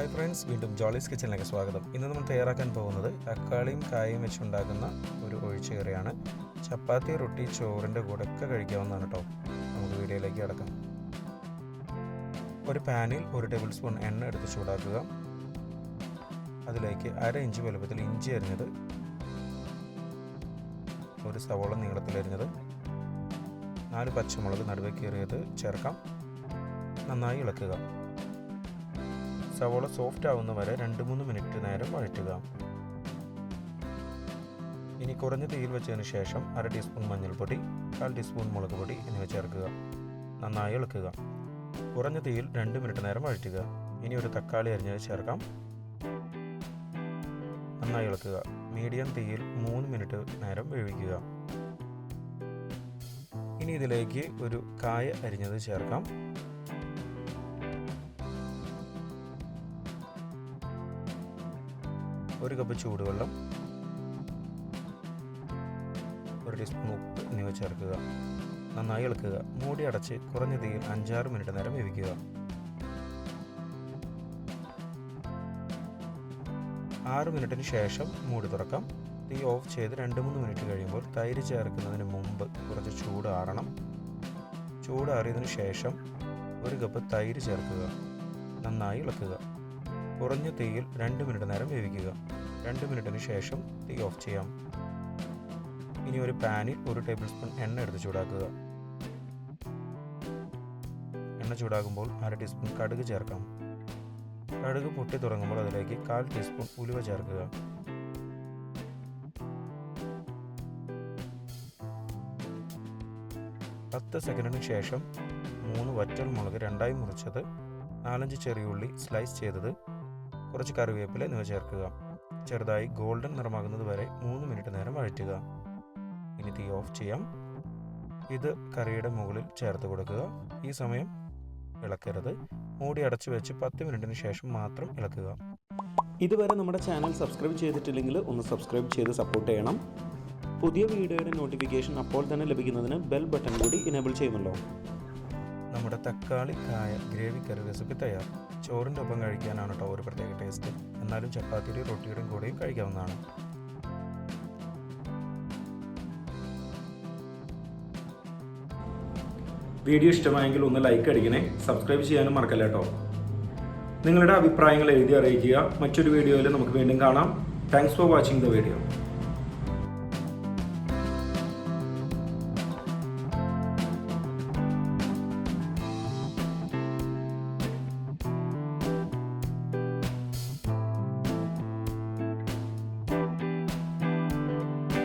Hi friends വീണ്ടും ജോളീസ് കിച്ചണിലേക്ക് സ്വാഗതം. ഇന്ന് നമ്മൾ തയ്യാറാക്കാൻ പോകുന്നത് തക്കാളിയും കായും വെച്ചുണ്ടാക്കുന്ന ഒരു ഒഴിച്ചുകറിയാണ്. ചപ്പാത്തി റൊട്ടി ചോറിന്റെ കൂടെ ഒക്കെ കഴിക്കാവുന്നതാണ് കേട്ടോ നമുക്ക് വീഡിയോയിലേക്ക് കിടക്കാം. ഒരു പാനിൽ ഒരു ടേബിൾ സ്പൂൺ എണ്ണ എടുത്ത് ചൂടാക്കുക. അതിലേക്ക് അര ഇഞ്ച് വലുപ്പത്തിൽ ഇഞ്ചി അരിഞ്ഞത്. ഒരു സവോള നീളത്തിൽ അരിഞ്ഞത്. നാല് പച്ചമുളക് നടുവേക്കേറിയത് ചേർക്കാം. നന്നായി ഇളക്കുക. സവോള സോഫ്റ്റ് ആവുന്ന വരെ രണ്ട് മൂന്ന് മിനിറ്റ് നേരം വഴറ്റുക. ഇനി കുറഞ്ഞ തീയിൽ വെച്ചതിന് ശേഷം അര ടീസ്പൂൺ മഞ്ഞൾപ്പൊടി കാൽ ടീസ്പൂൺ മുളക് പൊടി എന്നിവ ചേർക്കുക. നന്നായി ഇളക്കുക. കുറഞ്ഞ തീയിൽ രണ്ട് മിനിറ്റ് നേരം വഴറ്റുക. ഇനി ഒരു തക്കാളി അരിഞ്ഞത് ചേർക്കാം. നന്നായി ഇളക്കുക. മീഡിയം തീയിൽ മൂന്ന് മിനിറ്റ് നേരം വേവിക്കുക. ഇനി ഇതിലേക്ക് ഒരു കായ അരിഞ്ഞത് ചേർക്കാം. ഒരു കപ്പ് ചൂടുവെള്ളം ഒരു ടീസ്പൂൺ ഉപ്പ് എന്നിവ ചേർക്കുക. നന്നായി ഇളക്കുക. മൂടി അടച്ച് കുറഞ്ഞ തീയിൽ അഞ്ചാറ് മിനിറ്റ് നേരം വേവിക്കുക. ആറ് മിനിറ്റിന് ശേഷം മൂടി തുറക്കാം. തീ ഓഫ് ചെയ്ത് രണ്ട് മൂന്ന് മിനിറ്റ് കഴിയുമ്പോൾ തൈര് ചേർക്കുന്നതിന് മുമ്പ് കുറച്ച് ചൂട് ആറണം. ചൂടാറിയതിനു ശേഷം ഒരു കപ്പ് തൈര് ചേർക്കുക. നന്നായി ഇളക്കുക. കുറഞ്ഞ തീയിൽ രണ്ട് മിനിറ്റ് നേരം വേവിക്കുക. രണ്ട് മിനിറ്റിന് ശേഷം തീ ഓഫ് ചെയ്യാം. ഇനി ഒരു പാനിൽ ഒരു ടേബിൾ സ്പൂൺ എണ്ണ എടുത്ത് ചൂടാക്കുക. എണ്ണ ചൂടാകുമ്പോൾ അര ടീസ്പൂൺ കടുക് ചേർക്കാം. കടുക് പൊട്ടി തുടങ്ങുമ്പോൾ അതിലേക്ക് കാൽ ടീസ്പൂൺ ഉലുവ ചേർക്കുക. പത്ത് സെക്കൻഡിന് ശേഷം മൂന്ന് വറ്റൽ മുളക് രണ്ടായി മുറിച്ചത് നാലഞ്ച് ചെറിയുള്ളി സ്ലൈസ് ചെയ്തത് കുറച്ച് കറിവേപ്പില എന്നിവ ചേർക്കുക. ചെറുതായി ഗോൾഡൻ നിറമാകുന്നത് വരെ മൂന്ന് മിനിറ്റ് നേരം വഴറ്റുക. ഇനി തീ ഓഫ് ചെയ്യാം. ഇത് കറിയുടെ മുകളിൽ ചേർത്ത് കൊടുക്കുക. ഈ സമയം ഇളക്കരുത്. മൂടി അടച്ചു വെച്ച് പത്ത് മിനിറ്റിന് ശേഷം മാത്രം ഇളക്കുക. ഇതുവരെ നമ്മുടെ ചാനൽ സബ്സ്ക്രൈബ് ചെയ്തിട്ടില്ലെങ്കിൽ ഒന്ന് സബ്സ്ക്രൈബ് ചെയ്ത് സപ്പോർട്ട് ചെയ്യണം. പുതിയ വീഡിയോയുടെ നോട്ടിഫിക്കേഷൻ അപ്പോൾ തന്നെ ലഭിക്കുന്നതിന് ബെൽ ബട്ടൺ കൂടി ഇനേബിൾ ചെയ്യുമല്ലോ. നമ്മുടെ തക്കാളി കായ ഗ്രേവി കറി റെസിപ്പി തയ്യാർ. ചോറിന്റെ ഒപ്പം കഴിക്കാനാണ് കേട്ടോ ഒരു പ്രത്യേക ടേസ്റ്റ് എന്നാലും ചപ്പാത്തിയുടെയും റൊട്ടിയുടെയും കൂടെയും കഴിക്കാവുന്നതാണ്. വീഡിയോ ഇഷ്ടമായെങ്കിൽ ഒന്ന് ലൈക്ക് അടിക്കണേ. സബ്സ്ക്രൈബ് ചെയ്യാനും മറക്കല്ല കേട്ടോ. നിങ്ങളുടെ അഭിപ്രായങ്ങൾ എഴുതി അറിയിക്കുക. മറ്റൊരു വീഡിയോയിൽ നമുക്ക് വീണ്ടും കാണാം. Thanks for watching the video